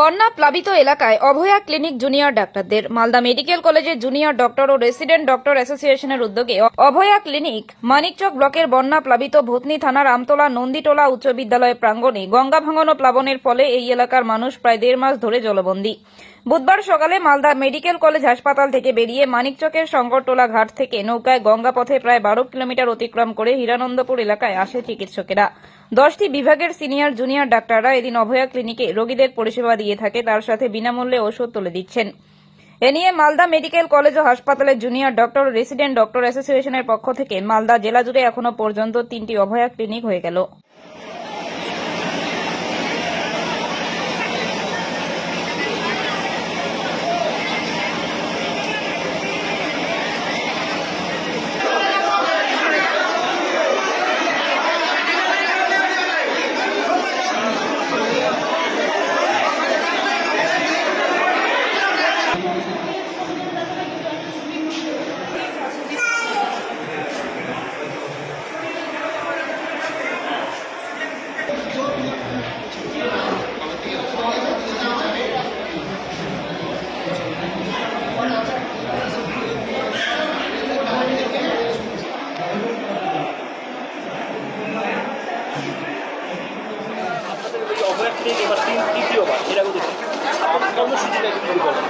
বন্যা প্লাবিত এলাকায় অভয়া ক্লিনিক জুনিয়র ডাক্তারদের। মালদা মেডিকেল কলেজের জুনিয়র ডক্টর ও রেসিডেন্ট ডক্টর অ্যাসোসিয়েশনের উদ্যোগে অভয়া ক্লিনিক, মানিকচক ব্লকের বন্যা প্লাবিত ভূতনি থানার আমতলা নন্দীটোলা উচ্চ বিদ্যালয় প্রাঙ্গণে গঙ্গা ভাঙন ও প্লাবনের ফলে এই এলাকার মানুষ প্রায় দেড় মাস ধরে জলবন্দী। বুধবার সকালে মালদা মেডিকেল কলেজ হাসপাতাল থেকে বেরিয়ে মানিকচকের শঙ্করটোলা ঘাট থেকে নৌকায় গঙ্গা পথে প্রায় বারো কিলোমিটার অতিক্রম করে হিরানন্দপুর এলাকায় আসে চিকিৎসকেরা। দশটি বিভাগের সিনিয়র জুনিয়র ডাক্তাররা এদিন অভয়া ক্লিনিকে রোগীদের পরিষেবা দিয়ে থাকে, তার সাথে বিনামূল্যে ওষুধ তুলে দিচ্ছেন। এ নিয়ে মালদা মেডিকেল কলেজ ও হাসপাতালের জুনিয়র ডক্টর রেসিডেন্ট ডক্টর অ্যাসোসিয়েশনের পক্ষ থেকে মালদা জেলা জুড়ে এখনও পর্যন্ত তিনটি অভয়া ক্লিনিক হয়ে গেল। ক্লিনিক এবার তিন তৃতীয়বার এরকম কিন্তু কর্মসূচিটা বলেন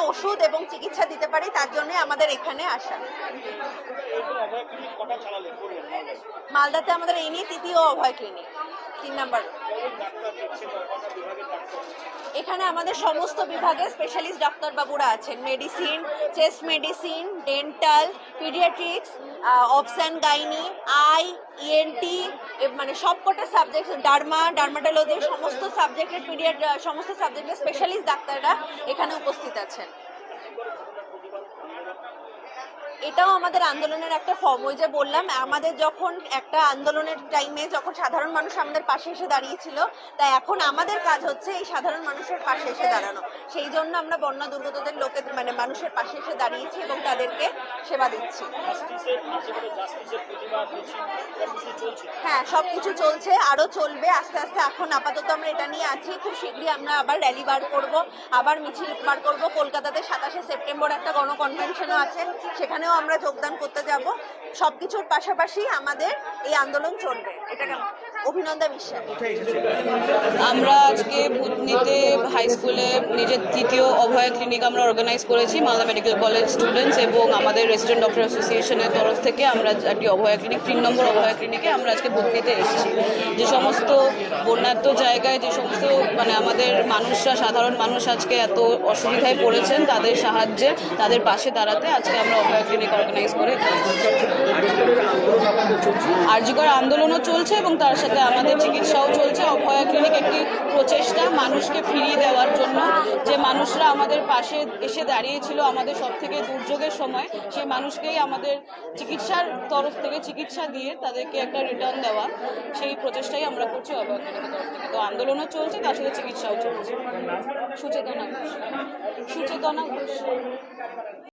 ওষুধ এবং চিকিৎসা দিতে পারি, তার জন্য আমাদের এখানে আসা? মালদাতে আমাদের এই নিয়ে তৃতীয় অভয় ক্লিনিক, তিন নাম্বার এখানে আমাদের সমস্ত বিভাগে স্পেশালিস্ট ডাক্তারবাবুরা আছেন। Medicine chest medicine dental paediatrics obs and gynae eye ENT মানে সবকটা সাবজেক্ট ডার্মা ডার্মাটোলজি সমস্ত সাবজেক্টের পিডিয়াট সমস্ত সাবজেক্টের স্পেশালিস্ট ডাক্তাররা এখানে উপস্থিত আছেন। এটাও আমাদের আন্দোলনের একটা ফর্ম ওই যে বললাম, আমাদের যখন একটা আন্দোলনের টাইমে যখন সাধারণ মানুষ আমাদের পাশে এসে দাঁড়িয়েছিল, তাই এখন আমাদের কাজ হচ্ছে এই সাধারণ মানুষের পাশে এসে দাঁড়ানো। সেই জন্য আমরা বন্যা দুর্গতদের লোকের মানে মানুষের পাশে এসে দাঁড়িয়েছি এবং তাদেরকে সেবা দিচ্ছি। প্রতিবাদ মিছিল কর্মসূচি চলছে হ্যাঁ সবকিছু চলছে, আরও চলবে, আস্তে আস্তে এখন আপাতত আমরা এটা নিয়ে আছি। খুব শীঘ্রই আমরা আবার র্যালি বার করব, আবার মিছিল বার করব। কলকাতাতে সাতাশে সেপ্টেম্বর একটা গণকনভেনশনও আছে, সেখানেও আমরা যোগদান করতে যাব। সবকিছুর পাশাপাশি আমাদের এই আন্দোলন চলবে। এটা কেমন? অভিনন্দা বিশ্বাস আমরা আজকে ভূতনিতে হাই স্কুলে নিজের তৃতীয় অভয়া ক্লিনিক আমরা অর্গানাইজ করেছি মালদা মেডিকেল কলেজ স্টুডেন্টস এবং আমাদের রেসিডেন্ট ডক্টর অ্যাসোসিয়েশনের তরফ থেকে আমরা একটি অভয়া ক্লিনিক তিন নম্বর অভয়া ক্লিনিকে আমরা আজকে ভূতনিতে এসেছি। যে সমস্ত বন্যাত্ম জায়গায় যে সমস্ত মানে আমাদের মানুষরা সাধারণ মানুষ আজকে এত অসুবিধায় পড়েছেন তাদের সাহায্যে তাদের পাশে দাঁড়াতে আজকে আমরা অভয়া ক্লিনিক অর্গানাইজ করে আরজিকর আন্দোলনও চলছে এবং তার সাথে আমাদের চিকিৎসাও চলছে, অভয়া ক্লিনিক একটি প্রচেষ্টা মানুষকে ফিরিয়ে দেওয়ার জন্য। যে মানুষরা আমাদের পাশে এসে দাঁড়িয়েছিল আমাদের সব থেকে দুর্যোগের সময়, সেই মানুষকেই আমাদের চিকিৎসার তরফ থেকে চিকিৎসা দিয়ে তাদেরকে একটা রিটার্ন দেওয়া। সেই প্রচেষ্টাই আমরা করছি অভয়া ক্লিনিকের তরফ থেকে। তো আন্দোলনও চলছে, তার সাথে চিকিৎসাও চলছে। সুচেতনা সুচেতনা